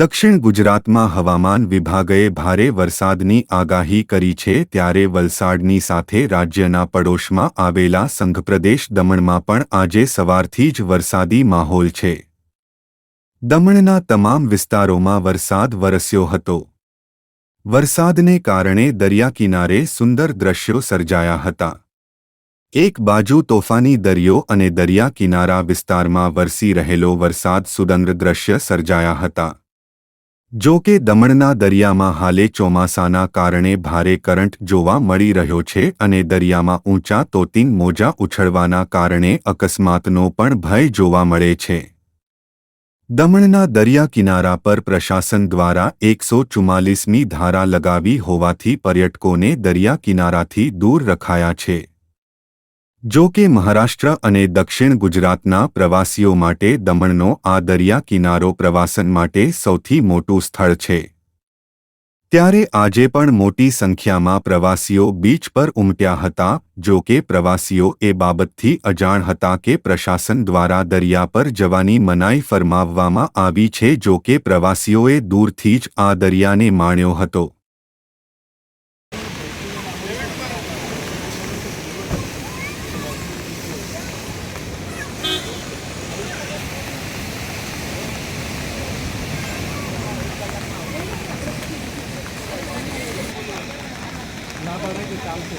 દક્ષિણ ગુજરાતમાં હવામાન વિભાગએ ભારે વરસાદની આગાહી કરી છે ત્યારે વલસાડની સાથે રાજ્યના પડોશમાં આવેલા સંઘપ્રદેશ દમણમાં પણ આજે સવારથી જ વરસાદી માહોલ છે. દમણના તમામ વિસ્તારોમાં વરસાદ વરસ્યો હતો. વરસાદને કારણે દરિયાકિનારે સુંદર દ્રશ્યો સર્જાયા હતા. એક બાજુ તોફાની દરિયો અને દરિયા કિનારા વિસ્તારમાં વરસી રહેલો વરસાદ સુદંગ દ્રશ્ય સર્જાયા હતા. જો કે દમણના દરિયામાં હાલે ચોમાસાના કારણે ભારે કરંટ જોવા મળી રહ્યો છે અને દરિયામાં ઊંચા તોતીન મોજા ઉછળવાના કારણે અકસ્માતનો પણ ભય જોવા મળે છે. દમણના દરિયા કિનારા પર પ્રશાસન દ્વારા એકસો ચુમ્માલીસમી ધારા લગાવી હોવાથી પર્યટકોને દરિયા કિનારાથી દૂર રખાયા છે. જો કે મહારાષ્ટ્ર અને દક્ષિણ ગુજરાતના પ્રવાસીઓ માટે દમણનો આ દરિયા કિનારો પ્રવાસન માટે સૌથી મોટું સ્થળ છે. ત્યારે આજે પણ મોટી સંખ્યામાં પ્રવાસીઓ બીચ પર ઉમટ્યા હતા, જો કે પ્રવાસીઓ એ બાબતથી અજાણ હતા કે પ્રશાસન દ્વારા દરિયા પર જવાની મનાઈ ફરમાવવામાં આવી છે, જો કે પ્રવાસીઓએ દૂરથી જ આ દરિયાને માણ્યો હતો. Đấy,